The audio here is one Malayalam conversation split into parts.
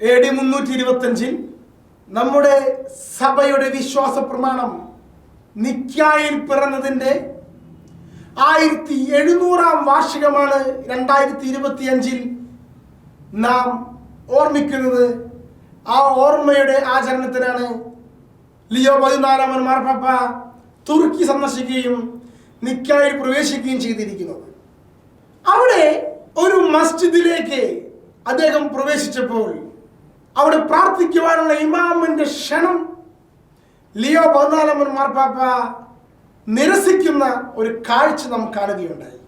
എ ഡി മുന്നൂറ്റി ഇരുപത്തഞ്ചിൽ നമ്മുടെ സഭയുടെ വിശ്വാസ പ്രമാണം നിക്കായിൽ പിറന്നതിന്റെ ആയിരത്തി എഴുന്നൂറാം വാർഷികമാണ് രണ്ടായിരത്തി ഇരുപത്തി അഞ്ചിൽ നാം ഓർമ്മിക്കുന്നത്. ആ ഓർമ്മയുടെ ആചരണത്തിനാണ് ലിയോ പതിനാലാമൻ മാർപ്പാപ്പ തുർക്കി സന്ദർശിക്കുകയും നിക്കായിൽ പ്രവേശിക്കുകയും ചെയ്തിരിക്കുന്നത്. അവിടെ ഒരു മസ്ജിദിലേക്ക് അദ്ദേഹം പ്രവേശിച്ചപ്പോൾ അവിടെ പ്രാർത്ഥിക്കുവാനുള്ള ഇമാമിന്റെ ക്ഷണം. ലിയോ പതിനാലാമൻ മാർപ്പാപ്പ നിരസിക്കുന്ന ഒരു കാഴ്ച നാം കാണുകയുണ്ടായി.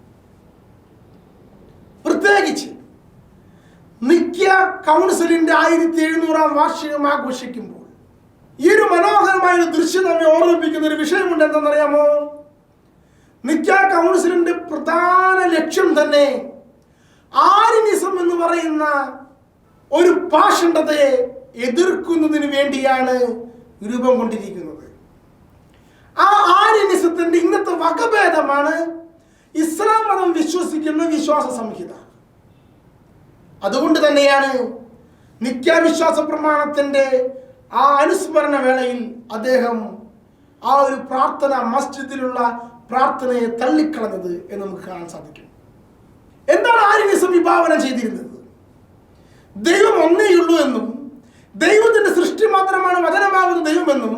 പ്രത്യേകിച്ച് നിക്യ കൗൺസിലിന്റെ ആയിരത്തി എഴുന്നൂറാം വാർഷികം ആഘോഷിക്കുമ്പോൾ ഈ ഒരു മനോഹരമായ ഒരു ദൃശ്യം നമ്മെ ഓർമ്മിപ്പിക്കുന്ന ഒരു വിഷയമുണ്ട് എന്തെന്നറിയാമോ നിക്യ കൗൺസിലിന്റെ പ്രധാന ലക്ഷ്യം തന്നെ ആരിനിസം എന്ന് പറയുന്ന ഒരു പാഷണ്ഡതയെ എതിർക്കുന്നതിന് വേണ്ടിയാണ് രൂപം കൊണ്ടിരിക്കുന്നത്. ആ ആര്യനിസത്തിന്റെ ഇന്നത്തെ വകഭേദമാണ് ഇസ്ലാം മതം വിശ്വസിക്കുന്ന വിശ്വാസ സംഹിത. അതുകൊണ്ട് തന്നെയാണ് നിത്യാവിശ്വാസ പ്രമാണത്തിന്റെ ആ അനുസ്മരണ വേളയിൽ അദ്ദേഹം ആ ഒരു പ്രാർത്ഥന മസ്ജിദിലുള്ള പ്രാർത്ഥനയെ തള്ളിക്കളഞ്ഞത് എന്ന് നമുക്ക് കാണാൻ സാധിക്കും. എന്താണ് ആര്യനിസം വിഭാവനം ചെയ്തിരുന്നത്? ദൈവം ഒന്നേയുള്ളൂ എന്നും ദൈവത്തിന്റെ സൃഷ്ടി മാത്രമാണ് വചനമാകുന്ന ദൈവമെന്നും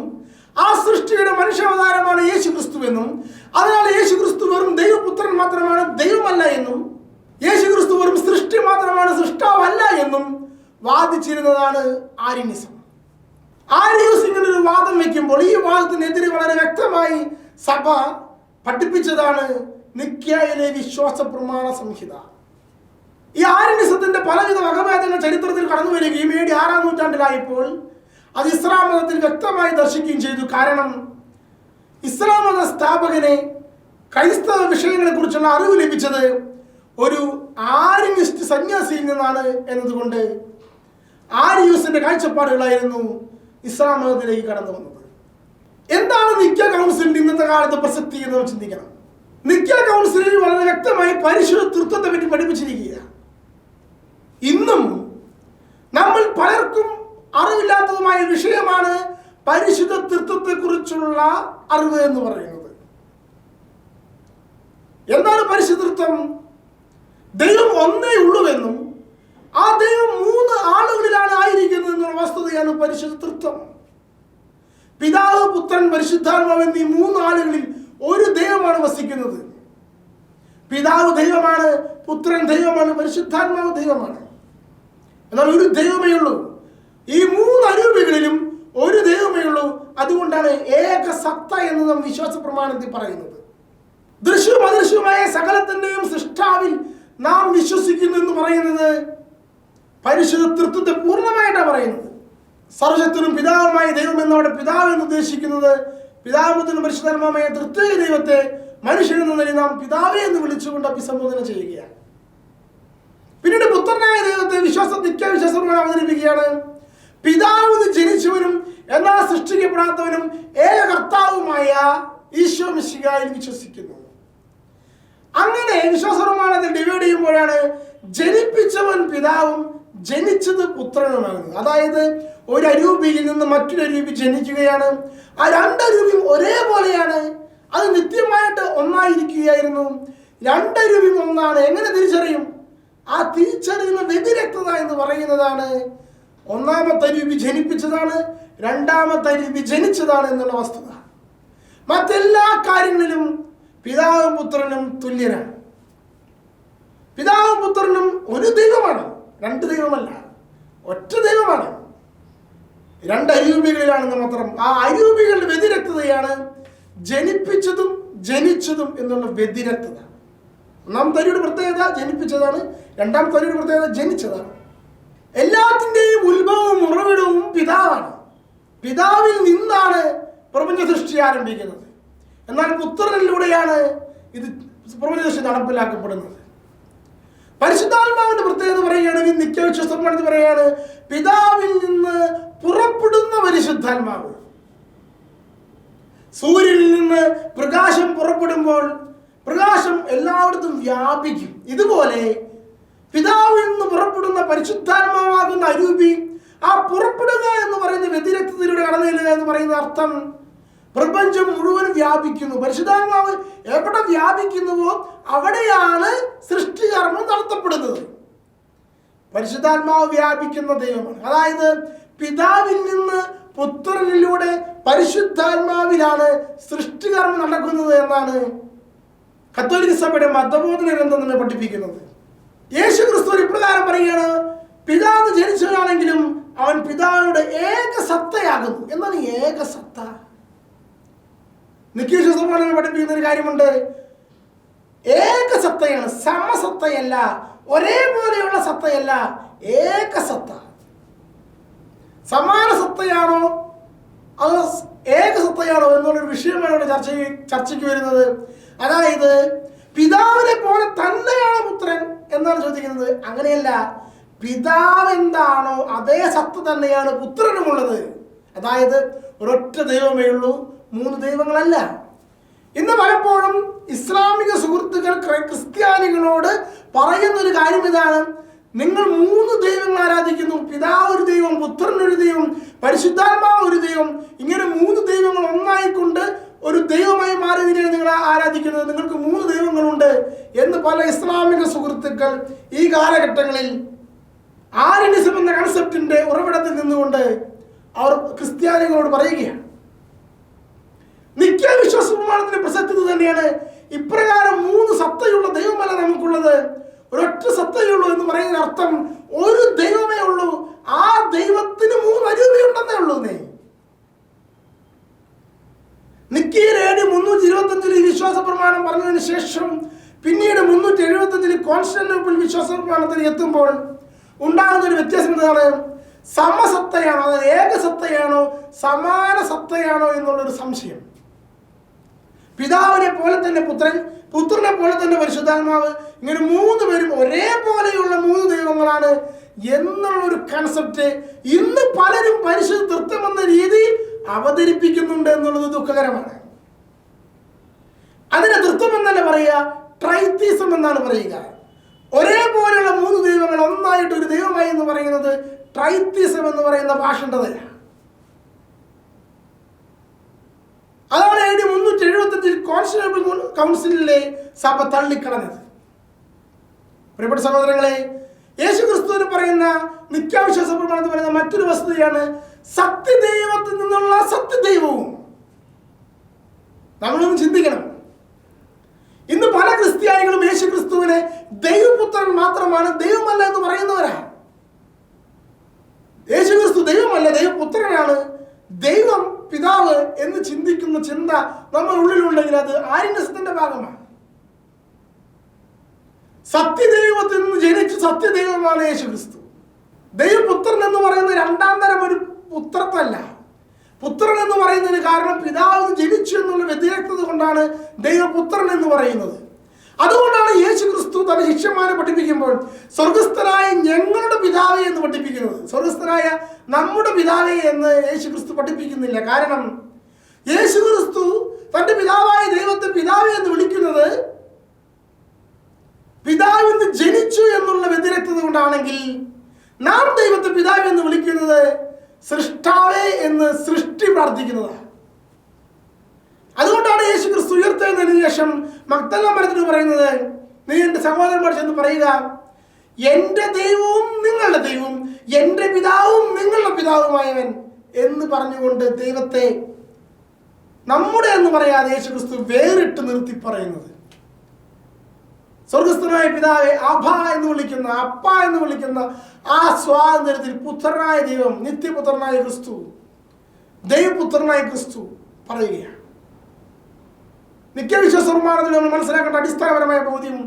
ആ സൃഷ്ടിയുടെ മനുഷ്യാവതാരമാണ് യേശു ക്രിസ്തു എന്നും അതിനാൽ യേശു ക്രിസ്തു വെറും ദൈവപുത്രൻ മാത്രമാണ് ദൈവമല്ല എന്നും യേശു ക്രിസ്തു വെറും സൃഷ്ടി മാത്രമാണ് സൃഷ്ടാവല്ല എന്നും വാദിച്ചിരുന്നതാണ് ആര്യനിസം. ആര്യസ് ഒരു വാദം വയ്ക്കുമ്പോൾ ഈ വാദത്തിനെതിരെ വളരെ വ്യക്തമായി സഭ പഠിപ്പിച്ചതാണ് നിക്യായിലെ വിശ്വാസ പ്രമാണ സംഹിത. ഈ ആര്യനിസത്തിന്റെ പലവിധ വകഭേദങ്ങൾ ആറാം നൂറ്റാണ്ടിലായപ്പോൾ അത് ഇസ്ലാം മതത്തിൽ വ്യക്തമായി ദർശിക്കുകയും ചെയ്തു. കാരണം ഇസ്ലാം മത സ്ഥാപകനെ ക്രൈസ്തവ വിഷയങ്ങളെ കുറിച്ചുള്ള അറിവ് ലഭിച്ചത് ഒരു ആര്യനിസ്റ്റ് സന്യാസിയിൽ നിന്നാണ് എന്നതുകൊണ്ട് ആര്യൂസിന്റെ കാഴ്ചപ്പാടുകളായിരുന്നു ഇസ്ലാം മതത്തിലേക്ക് കടന്നു വന്നത്. എന്താണ് നിക്ക കൗൺസിലിന്റെ ഇന്നത്തെ കാലത്ത് പ്രസക്തി എന്ന് ചിന്തിക്കണം. നിക്ക കൗൺസിലിൽ വളരെ വ്യക്തമായി പരിശുദ്ധ തൃത്വത്തെ പറ്റി പഠിപ്പിച്ചിരിക്കുക ഇന്നും നമ്മൾ പലർക്കും അറിവില്ലാത്തതുമായ വിഷയമാണ് പരിശുദ്ധ തൃത്വത്തെ കുറിച്ചുള്ള അറിവ് എന്ന് പറയുന്നത്. എന്താണ് പരിശുദ്ധത്വം ദൈവം ഒന്നേ ഉള്ളുവെന്നും ആ ദൈവം മൂന്ന് ആളുകളിലാണ് ആയിരിക്കുന്നത് എന്നുള്ള വസ്തുതയാണ് പരിശുദ്ധത്വം പിതാവ് പുത്രൻ പരിശുദ്ധാത്മാവ് എന്നീ മൂന്ന് ആളുകളിൽ ഒരു ദൈവമാണ് വസിക്കുന്നത്. പിതാവ് ദൈവമാണ് പുത്രൻ ദൈവമാണ് പരിശുദ്ധാത്മാവ് ദൈവമാണ്. എന്നാൽ ഒരു ദൈവമേ ഉള്ളൂ. ഈ മൂന്ന് അരൂപികളിലും ഒരു ദൈവമേ ഉള്ളൂ അതുകൊണ്ടാണ് ഏക സത്ത എന്ന് നാം വിശ്വാസ പ്രമാണത്തിൽ പറയുന്നത്. ദൃശ്യവും അദൃശ്യവുമായ സകലത്തിന്റെയും സൃഷ്ടാവിൽ നാം വിശ്വസിക്കുന്നു എന്ന് പറയുന്നത് പരിശുദ്ധ തൃത്വത്തെ പൂർണമായിട്ടാണ് പറയുന്നത്. സർവശക്തനും പിതാവുമായ ദൈവം എന്നവിടെ പിതാവ് എന്ന് ഉദ്ദേശിക്കുന്നത് പിതാവുത്തിനും പരിശുദ്ധമായ തൃത്വീയ ദൈവത്തെ മനുഷ്യൻ എന്ന നിലയിൽ നാം പിതാവേ എന്ന് വിളിച്ചുകൊണ്ട് അഭിസംബോധന ചെയ്യുകയാണ്. പിന്നീട് പുത്രനായ ദൈവത്തെ വിശ്വാസ നിത്യവിശ്വാസം അവതരിപ്പിക്കുകയാണ്. പിതാവ് ജനിച്ചവനും എന്നാൽ സൃഷ്ടിക്കപ്പെടാത്തവനും ഏക കർത്താവുമായ ഈശോ മിശികായിൽ വിശ്വസിക്കുന്നു. അങ്ങനെ വിശ്വാസപ്രമാണത്തിൽ ഡിവൈഡ് ചെയ്യുമ്പോഴാണ് ജനിപ്പിച്ചവൻ പിതാവും ജനിച്ചത് പുത്രനുമാകുന്നത് അതായത് ഒരു അരൂപിയിൽ നിന്ന് മറ്റൊരു അരൂപി ജനിക്കുകയാണ്. ആ രണ്ട് അരൂപിയും ഒരേപോലെയാണ്. അത് നിത്യമായിട്ട് ഒന്നായിരിക്കുകയായിരുന്നു. രണ്ടരൂപിയും ഒന്നാണ്. എങ്ങനെ തിരിച്ചറിയും? ആ തിരിച്ചറിയുന്ന വ്യതിരക്തത എന്ന് പറയുന്നതാണ് ഒന്നാമത്തെ രൂപി ജനിപ്പിച്ചതാണ് രണ്ടാമത്തെ രൂപി ജനിച്ചതാണ് എന്നുള്ള വസ്തുത. മറ്റെല്ലാ കാര്യങ്ങളിലും പിതാവും പുത്രനും തുല്യനാണ് പിതാവും പുത്രനും ഒരു ദൈവമാണ് രണ്ട് ദൈവമല്ല ഒറ്റ ദൈവമാണ്. രണ്ട് അരൂപികളിലാണെന്ന് മാത്രം ആ അരൂപികളുടെ വ്യതിരക്തതയാണ് ജനിപ്പിച്ചതും ജനിച്ചതും എന്നുള്ള വ്യതിരക്തത. ഒന്നാം തരിയുടെ പ്രത്യേകത ജനിപ്പിച്ചതാണ് രണ്ടാം തരിയുടെ പ്രത്യേകത ജനിച്ചതാണ്. എല്ലാത്തിന്റെയും ഉത്ഭവവും ഉറവിടവും പിതാവാണ്. പിതാവിൽ നിന്നാണ് പ്രപഞ്ച സൃഷ്ടി ആരംഭിക്കുന്നത്. എന്നാൽ പുത്രനിലൂടെയാണ് ഇത് പ്രപഞ്ച സൃഷ്ടി നടപ്പിലാക്കപ്പെടുന്നത്. പരിശുദ്ധാത്മാവിന്റെ പ്രത്യേകത പറയുകയാണെങ്കിൽ നിത്യവിശ്വസം എന്ന് പറയുകയാണ്. പിതാവിൽ നിന്ന് പുറപ്പെടുന്ന പരിശുദ്ധാത്മാവ്. സൂര്യനിൽ നിന്ന് പ്രകാശം പുറപ്പെടുമ്പോൾ പ്രകാശം എല്ലായിടത്തും വ്യാപിക്കും. ഇതുപോലെ പിതാവിൽ നിന്ന് പുറപ്പെടുന്ന പരിശുദ്ധാത്മാവാകുന്ന അരൂപി ആ പുറപ്പെടുക എന്ന് പറയുന്ന വ്യതിരക്തത്തിലൂടെ കടന്നു ചെല്ലുക എന്ന് പറയുന്ന അർത്ഥം പ്രപഞ്ചം മുഴുവൻ വ്യാപിക്കുന്നു. പരിശുദ്ധാത്മാവ് എവിടെ വ്യാപിക്കുന്നുവോ അവിടെയാണ് സൃഷ്ടികർമ്മം നടത്തപ്പെടുന്നത്. പരിശുദ്ധാത്മാവ് വ്യാപിക്കുന്ന ദൈവമാണ്. അതായത് പിതാവിൽ നിന്ന് പുത്രനിലൂടെ പരിശുദ്ധാത്മാവിലാണ് സൃഷ്ടികർമ്മം നടക്കുന്നത് എന്നാണ് കത്തോലിക്ക സഭയുടെ മതബോധന ഗ്രന്ഥം നമ്മെ പഠിപ്പിക്കുന്നത്. യേശു ക്രിസ്തു ഇപ്രകാരം പറയുകയാണ് പിതാവ് ജനിച്ചവനാണെങ്കിലും അവൻ പിതാവിയുടെ ഏക സത്തയാകുന്നു. എന്നാണ് ഏക സത്ത? നിത്യവിശ്വാസമാണ് പഠിപ്പിക്കുന്ന ഒരു കാര്യമുണ്ട്. ഏക സത്തയാണ് സമസത്തയല്ല ഒരേപോലെയുള്ള സത്തയല്ല ഏക സത്ത. സമാന സത്തയാണോ അത് ഏക സത്തയാണോ എന്നുള്ളൊരു വിഷയമാണ് ഇവിടെ ചർച്ച ചർച്ചയ്ക്ക് വരുന്നത്? അതായത് പിതാവിനെ പോലെ തന്നെയാണ് പുത്രൻ എന്നാണ് ചോദിക്കുന്നത് അങ്ങനെയല്ല പിതാവ് എന്താണോ അതേ സത്ത തന്നെയാണ് പുത്രനുമുള്ളത്. അതായത് ഒരൊറ്റ ദൈവമേ ഉള്ളൂ മൂന്ന് ദൈവങ്ങളല്ല. ഇന്ന് പലപ്പോഴും ഇസ്ലാമിക സുഹൃത്തുക്കൾ ക്രിസ്ത്യാനികളോട് പറയുന്ന ഒരു കാര്യം ഇതാണ്. നിങ്ങൾ മൂന്ന് ദൈവങ്ങൾ ആരാധിക്കുന്നു. പിതാവ് ഒരു ദൈവം പുത്രൻ ഒരു ദൈവം പരിശുദ്ധാത്മാവ് ഒരു ദൈവം. ഇങ്ങനെ മൂന്ന് ദൈവങ്ങൾ ഒന്നായിക്കൊണ്ട് ഒരു ദൈവമായി മാറിയതിനെയാണ് നിങ്ങൾ ആരാധിക്കുന്നത്? നിങ്ങൾക്ക് മൂന്ന് ദൈവങ്ങളുണ്ട് എന്ന് പല ഇസ്ലാമിക സുഹൃത്തുക്കൾ ഈ കാലഘട്ടങ്ങളിൽ ആര്യനിസം എന്ന കൺസെപ്റ്റിന്റെ ഉറവിടത്തിൽ നിന്നുകൊണ്ട് അവർ ക്രിസ്ത്യാനികളോട് പറയുകയാണ്. നിത്യ പ്രമാണത്തിന്റെ പ്രസക്തി തന്നെയാണ്. ഇപ്രകാരം മൂന്ന് സത്തയുള്ള ദൈവമല്ല നമുക്കുള്ളത്. ഒരൊറ്റ സത്തയുള്ളൂ എന്ന് പറയുന്ന അർത്ഥം ഒരു ദൈവമേ ഉള്ളൂ. ആ ദൈവത്തിന് മൂന്ന് അരൂപയുണ്ടെന്നേ ഉള്ളൂ നീ നിക്കീരേടി മുന്നൂറ്റി ഇരുപത്തി അഞ്ചിൽ ഈ വിശ്വാസ പ്രമാണം പറഞ്ഞതിന് ശേഷം പിന്നീട് മുന്നൂറ്റി എഴുപത്തഞ്ചിൽ കോൺസ്റ്റാന്റിനോപ്പിൾ വിശ്വാസ പ്രമാണത്തിൽ എത്തുമ്പോൾ ഉണ്ടാകുന്ന ഒരു വ്യത്യാസം എന്താണ്? സമസത്തയാണോ അതായത് ഏകസത്തയാണോ സമാന സത്തയാണോ എന്നുള്ളൊരു സംശയം. പിതാവിനെ പോലെ തന്നെ പുത്രൻ പുത്രനെ പോലെ തന്നെ പരിശുദ്ധാത്മാവ് ഇങ്ങനെ മൂന്ന് പേരും ഒരേപോലെയുള്ള മൂന്ന് ദൈവങ്ങളാണ് എന്നുള്ളൊരു കൺസെപ്റ്റ് ഇന്ന് പലരും പരിശുദ്ധ തൃത്വം എന്ന രീതിയിൽ അവതരിപ്പിക്കുന്നുണ്ട് എന്നുള്ളത് ദുഃഖകരമാണ്. അതിനെ തൃത്വം എന്നല്ല പറയുക? ട്രൈത്തീസം എന്നാണ് പറയുക. ഒരേപോലെയുള്ള മൂന്ന് ദൈവങ്ങൾ ഒന്നായിട്ട് ഒരു ദൈവമായി എന്ന് പറയുന്നത് ട്രൈത്തീസം എന്ന് പറയുന്ന ഭാഷണ്ടതല്ല അതാണ് എ മുന്നൂറ്റി എഴുപത്തഞ്ചിൽ കോൺസ്റ്റബിൾ കൗൺസിലിലെ സഭ തള്ളിക്കളഞ്ഞത്. പ്രിയപ്പെട്ട സഹോദരങ്ങളെ യേശു ക്രിസ്തുവിന് പറയുന്ന നിത്യാവിശ്വാസ പറയുന്ന മറ്റൊരു വസ്തുതയാണ് സത്യദൈവത്തിൽ നിന്നുള്ള സത്യദൈവവും. നമ്മളൊന്ന് ചിന്തിക്കണം ഇന്ന് പല ക്രിസ്ത്യാനികളും യേശു ക്രിസ്തുവിനെ ദൈവപുത്രൻ മാത്രമാണ് ദൈവമല്ല എന്ന് പറയുന്നവരാ യേശു ക്രിസ്തു ദൈവമല്ല ദൈവപുത്രനാണ് ദൈവം പിതാവ് എന്ന് ചിന്തിക്കുന്ന ചിന്ത നമ്മുടെ ഉള്ളിലുണ്ടെങ്കിൽ അത് ആര്യനസത്തിന്റെ ഭാഗമാണ്. സത്യദൈവത്തിൽ നിന്ന് ജനിച്ച സത്യദൈവമാണ് യേശു ക്രിസ്തു ദൈവപുത്രൻ എന്ന് പറയുന്ന രണ്ടാം തരം ഒരു പുത്രത്തല്ല. പുത്രൻ എന്ന് പറയുന്നതിന് കാരണം പിതാവ് ജനിച്ചു എന്നുള്ള വ്യതിരക്തത കൊണ്ടാണ് ദൈവപുത്രൻ എന്ന് പറയുന്നത്. അതുകൊണ്ടാണ് യേശു ക്രിസ്തു തന്റെ ശിഷ്യന്മാരെ പഠിപ്പിക്കുമ്പോൾ സ്വർഗസ്ഥനായ ഞങ്ങളുടെ പിതാവേ എന്ന് പഠിപ്പിക്കുന്നത്. സ്വർഗസ്ഥനായ നമ്മുടെ പിതാവേ എന്ന് യേശു ക്രിസ്തു പഠിപ്പിക്കുന്നില്ല. കാരണം യേശു ക്രിസ്തു തന്റെ പിതാവായ ദൈവത്തെ പിതാവ് എന്ന് വിളിക്കുന്നത് പിതാവിൽ നിന്ന് ജനിച്ചു എന്നുള്ള വ്യതിരക്തത കൊണ്ടാണെങ്കിൽ നാം ദൈവത്തെ പിതാവ് എന്ന് വിളിക്കുന്നത് സൃഷ്ടാവേ എന്ന് സൃഷ്ടി പ്രാർത്ഥിക്കുന്നതാണ്. അതുകൊണ്ടാണ് യേശു ക്രിസ്തു ഉയർത്തുന്നതിന് ശേഷം മക്തല്ല മരത്തിന് പറയുന്നത് നീ എന്റെ സഹോദരന്മാർ ചെന്ന് പറയുക എന്റെ ദൈവവും നിങ്ങളുടെ ദൈവവും എന്റെ പിതാവും നിങ്ങളുടെ പിതാവുമായവൻ എന്ന് പറഞ്ഞുകൊണ്ട് ദൈവത്തെ നമ്മുടെ എന്ന് പറയാതെ യേശു ക്രിസ്തു വേറിട്ട് നിർത്തി പറയുന്നത്. സ്വർഗസ്ഥനായ പിതാവെ അഭ എന്ന് വിളിക്കുന്ന അപ്പ എന്ന് വിളിക്കുന്ന ആ സ്വാതന്ത്ര്യത്തിൽ പുത്രനായ ദൈവം നിത്യപുത്രനായ ക്രിസ്തു ദൈവപുത്രനായ ക്രിസ്തു പറയുകയാണ്. നിത്യവിശ്വാസ നിർമ്മാണത്തിൽ നമ്മൾ മനസ്സിലാക്കേണ്ട അടിസ്ഥാനപരമായ ബോധ്യം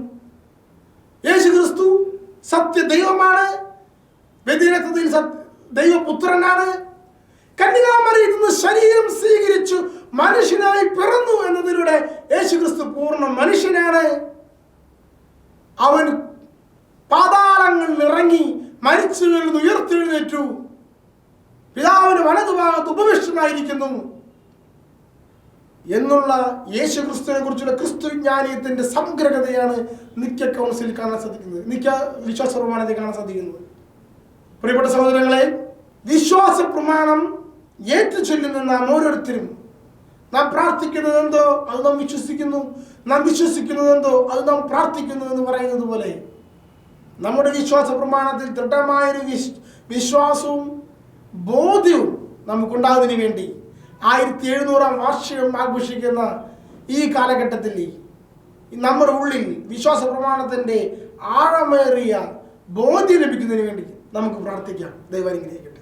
യേശു ക്രിസ്തു സത്യ ദൈവമാണ് വ്യതിരക്തത്തിൽ സത്യ ദൈവപുത്രനാണ്. കന്യകാമറിയിൽ നിന്ന് ശരീരം സ്വീകരിച്ചു മനുഷ്യനായി പിറന്നു എന്നതിലൂടെ യേശു ക്രിസ്തു പൂർണ മനുഷ്യനാണ്. അവൻ പാതാളങ്ങളിൽ ഇറങ്ങി മരിച്ചു വീഴുന്നു ഉയർത്തെഴുന്നേറ്റു. പിതാവിന് വലതുഭാഗത്ത് ഉപവിഷ്ടനായിരിക്കുന്നു. എന്നുള്ള യേശു ക്രിസ്തുവിനെ കുറിച്ചുള്ള ക്രിസ്തു വിജ്ഞാനീയത്തിന്റെ സംഗ്രഹതയാണ് നിത്യ കൗൺസിലിൽ കാണാൻ സാധിക്കുന്നത്. നിത്യ വിശ്വാസ പ്രമാണത്തിൽ കാണാൻ സാധിക്കുന്നത്. പ്രിയപ്പെട്ട സഹോദരങ്ങളെ വിശ്വാസ പ്രമാണം ഏറ്റു നാം ഓരോരുത്തരും നാം പ്രാർത്ഥിക്കുന്നത് എന്തോ അത് നാം വിശ്വസിക്കുന്നു. നാം വിശ്വസിക്കുന്നത് എന്തോ അത് നാം പ്രാർത്ഥിക്കുന്നു എന്ന് പറയുന്നത് പോലെ നമ്മുടെ വിശ്വാസ പ്രമാണത്തിൽ ദൃഢമായൊരു വിശ് വിശ്വാസവും ബോധ്യവും നമുക്കുണ്ടാകുന്നതിന് വേണ്ടി ആയിരത്തി എഴുന്നൂറാം വാർഷികം ആഘോഷിക്കുന്ന ഈ കാലഘട്ടത്തിൽ നമ്മുടെ ഉള്ളിൽ വിശ്വാസ പ്രമാണത്തിന്റെ ആഴമേറിയ ബോധ്യം ലഭിക്കുന്നതിന് വേണ്ടി നമുക്ക് പ്രാർത്ഥിക്കാം. ദൈവാനുഗ്രഹിക്കട്ടെ